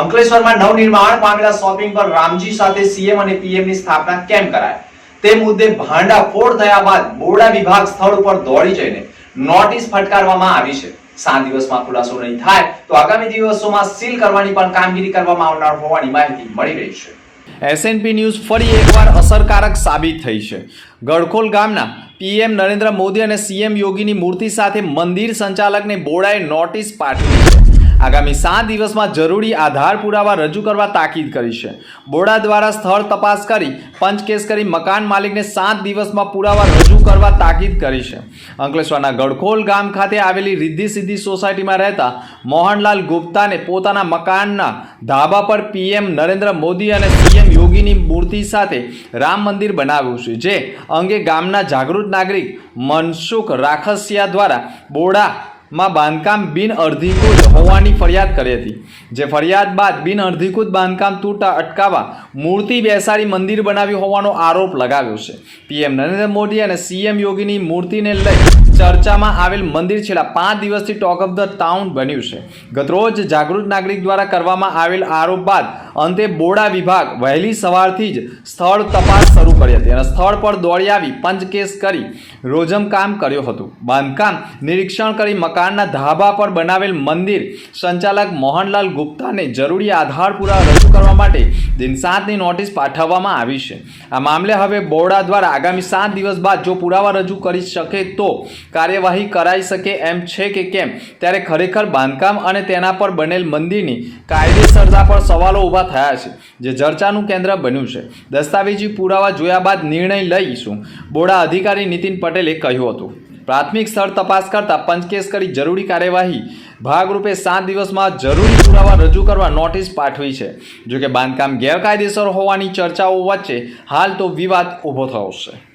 અંકલેશ્વરમાં નવનિર્માણ પામેલા શોપિંગ પર રામજી સાથે સીએમ અને પીએમની સ્થાપના કેમ કરાય? તે મુદ્દે ભાંડાફોડ થયા બાદ બોડા વિભાગ સ્થળ ઉપર દોડી જઈને નોટિસ ફટકારવામાં આવી છે. સાત દિવસમાં ખુલાસો નહીં થાય તો આગામી દિવસોમાં સીલ કરવાની પણ કામગીરી કરવામાં આવનાર હોવાની માહિતી મળી રહી છે. એસએનપી ન્યૂઝ ફરી એકવાર અસરકારક સાબિત થઈ છે. ગડખોલ ગામના પીએમ નરેન્દ્ર મોદી અને સીએમ યોગીની મૂર્તિ સાથે મંદિર સંચાલકને બોડાએ નોટિસ પાઠવી છે. આગામી સાત દિવસમાં જરૂરી આધાર પુરાવા રજૂ કરવા તાકીદ કરી છે. બોર્ડા દ્વારા સ્થળ તપાસ કરી પંચકેસ કરી મકાન માલિકને સાત દિવસમાં પુરાવા રજૂ કરવા તાકીદ કરી છે. અંકલેશ્વરના ગડખોલ ગામ ખાતે આવેલી રિદ્ધિ સિદ્ધિ સોસાયટીમાં રહેતા મોહનલાલ ગુપ્તાને પોતાના મકાનના ધાબા પર પીએમ નરેન્દ્ર મોદી અને સીએમ યોગીની મૂર્તિ સાથે રામ મંદિર બનાવ્યું છે, જે અંગે ગામના જાગૃત નાગરિક મનસુખ રાખસિયા દ્વારા બોડા માં બાંધકામ બિન અધિકૃત હોવાની ફરિયાદ કરી હતી. જે ફરિયાદ બાદ બિન અધિકૃત બાંધકામ તૂટા અટકાવવા મૂર્તિ બેસાડી મંદિર બનાવ્યું હોવાનો આરોપ લગાવ્યો છે. પીએમ નરેન્દ્ર મોદી અને સીએમ યોગીની મૂર્તિને લઈ ચર્ચામાં આવેલ મંદિર છેલ્લા પાંચ દિવસથી ટોક ઓફ ધ ટાઉન બન્યું છે. ગતરોજ જાગૃત નાગરિક દ્વારા કરવામાં આવેલ આરોપ બાદ અંતે બોડા વિભાગ વહેલી સવારથી જ સ્થળ તપાસ શરૂ કરી હતી અને સ્થળ પર દોડી આવી પંચકેસ કરી રોજમ કામ કર્યું હતું. બાંધકામ નિરીક્ષણ કરી મકાનના ધાબા પર બનાવેલ મંદિર સંચાલક મોહનલાલ ગુપ્તાને જરૂરી આધાર પુરાવા રજૂ કરવા માટે દિન સાતની નોટિસ પાઠવવામાં આવી છે. આ મામલે હવે બોડા દ્વારા આગામી સાત દિવસ બાદ જો પુરાવા રજૂ કરી શકે તો કાર્યવાહી કરાઈ શકે એમ છે કે કેમ? ત્યારે ખરેખર બાંધકામ અને તેના પર બનેલ મંદિરની કાયદેસરતા પર સવાલો ઊભા થયા છે, જે ચર્ચાનું કેન્દ્ર બન્યું છે. દસ્તાવેજી પુરાવા જોયા બાદ નિર્ણય લઈશું, બોડા અધિકારી નીતિન પટેલે કહ્યું હતું. પ્રાથમિક સ્થળ તપાસ કરતા પંચકેસ કરી જરૂરી કાર્યવાહી ભાગરૂપે સાત દિવસમાં જરૂરી પુરાવા રજૂ કરવા નોટિસ પાઠવી છે. જોકે બાંધકામ ગેરકાયદેસર હોવાની ચર્ચાઓ વચ્ચે હાલ તો વિવાદ ઊભો થયો છે.